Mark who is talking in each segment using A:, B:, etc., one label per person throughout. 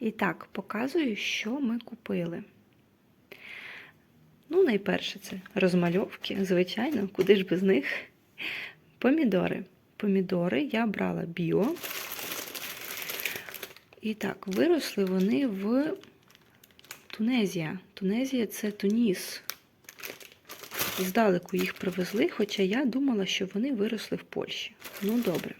A: І так, показую, що ми купили. Ну, найперше, це розмальовки, звичайно, куди ж без них. Помідори. Помідори я брала біо. І так, виросли вони в Тунезія. Тунезія це Туніс. Здалеку їх привезли, хоча я думала, що вони виросли в Польщі. Ну, добре.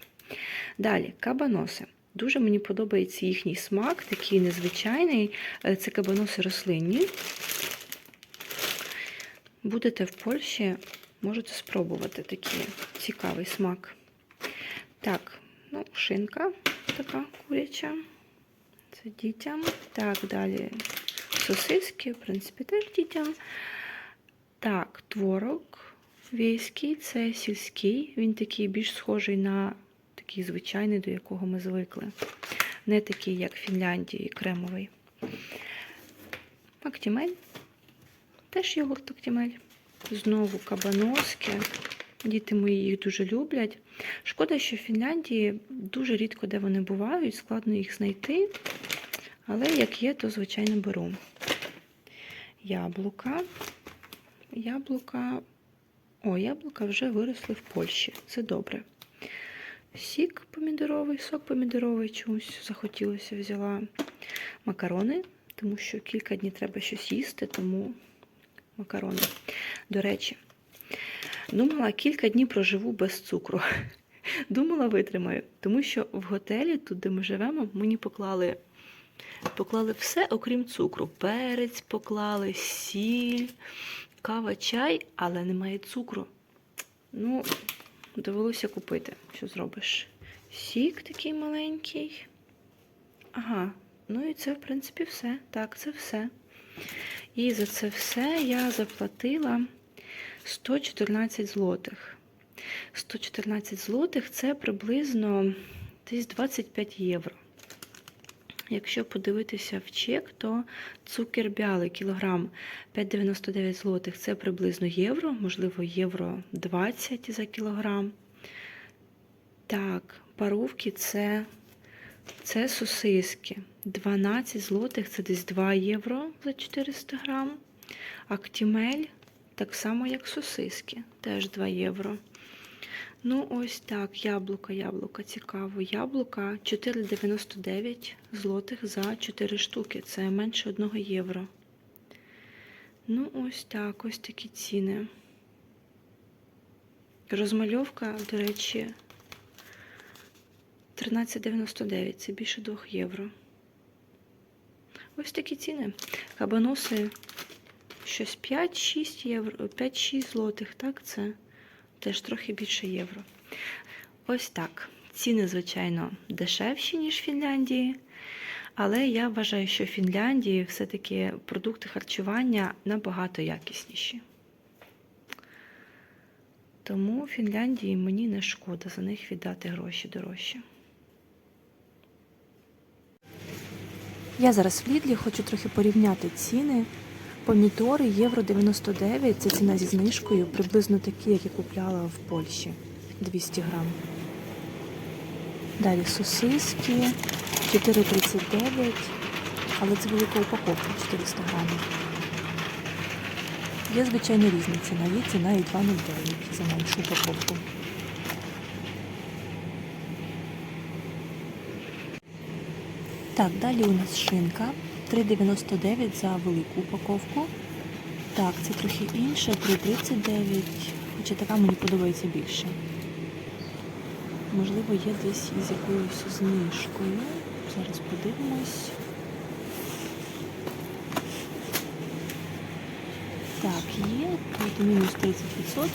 A: Далі, кабаноси. Дуже мені подобається їхній смак, такий незвичайний. Е, Це кабаноси рослинні. Будете в Польщі, можете спробувати такий цікавий смак. Так, ну, шинка така куряча. Це дітям. Так, далі сосиски, в принципі, теж дітям. Так, творог війський, це сільський. Він такий більш схожий на такий звичайний, до якого ми звикли. Не такий, як в Фінляндії, кремовий. Актімель. Теж йогурт Актімель. Знову кабаноски. Діти мої їх дуже люблять. Шкода, що в Фінляндії дуже рідко де вони бувають, складно їх знайти. Але як є, то звичайно беру. Яблука. Яблука. О, яблука вже виросли в Польщі. Це добре. Сік помідоровий, сок помідоровий чомусь захотілося, взяла макарони, тому що кілька днів треба щось їсти, тому макарони. До речі, думала, кілька днів проживу без цукру. Думала, витримаю, тому що в готелі, тут, де ми живемо, мені поклали, поклали все, окрім цукру. Перець поклали, сіль, кава, чай, але немає цукру. Ну, довелося купити. Що зробиш? Сік такий маленький. Ага, ну і це, в принципі, все. Так, це все. І за це все я заплатила 114 злотих. 114 злотих це приблизно десь 25 євро. Якщо подивитися в чек, то цукер бялий кілограм 5,99 злотих це приблизно євро, можливо, євро 20 за кілограм. Так, паровки це, це сосиски. 12 злотих це десь 2 євро за 400 грам. Актімель так само, як сосиски, теж 2 євро. Ну, ось так, яблука, яблука, цікаво. Яблука 4,99 злотих за 4 штуки. Це менше 1 євро. Ну, ось так, ось такі ціни. Розмальовка, до речі, 13,99, це більше 2 євро. Ось такі ціни. Кабаноси щось 5-6 євро, 5-6 злотих, так, це теж трохи більше євро. Ось так. Ціни, звичайно, дешевші, ніж в Фінляндії. Але я вважаю, що в Фінляндії все-таки продукти харчування набагато якісніші. Тому в Фінляндії мені не шкода за них віддати гроші дорожче.
B: Я зараз в Лідлі хочу трохи порівняти ціни. Помідори євро 99, це ціна зі знижкою, приблизно такі, як я купляла в Польщі 200 грам. Далі сосиски 4,39, але це велика упаковка 400 грамів. Є, звичайно, різні ціна. Є ціна і 2,09 за меншу упаковку. Так, далі у нас шинка 3,99 за велику упаковку. Так, це трохи інше, 3,39, хоча така мені подобається більше. Можливо, є десь із якоюсь знижкою. Зараз подивимось. Так, є, тут мінус 30%.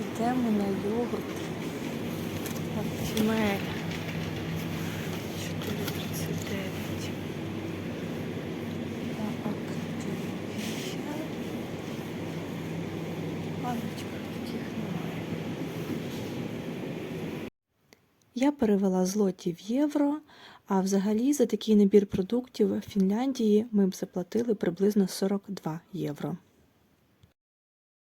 B: Йдемо на йогурт. Актімель.
A: 4,39.
B: на Активія. Я перевела злоті в євро, а взагалі за такий набір продуктів в Фінляндії ми б заплатили приблизно 42 євро.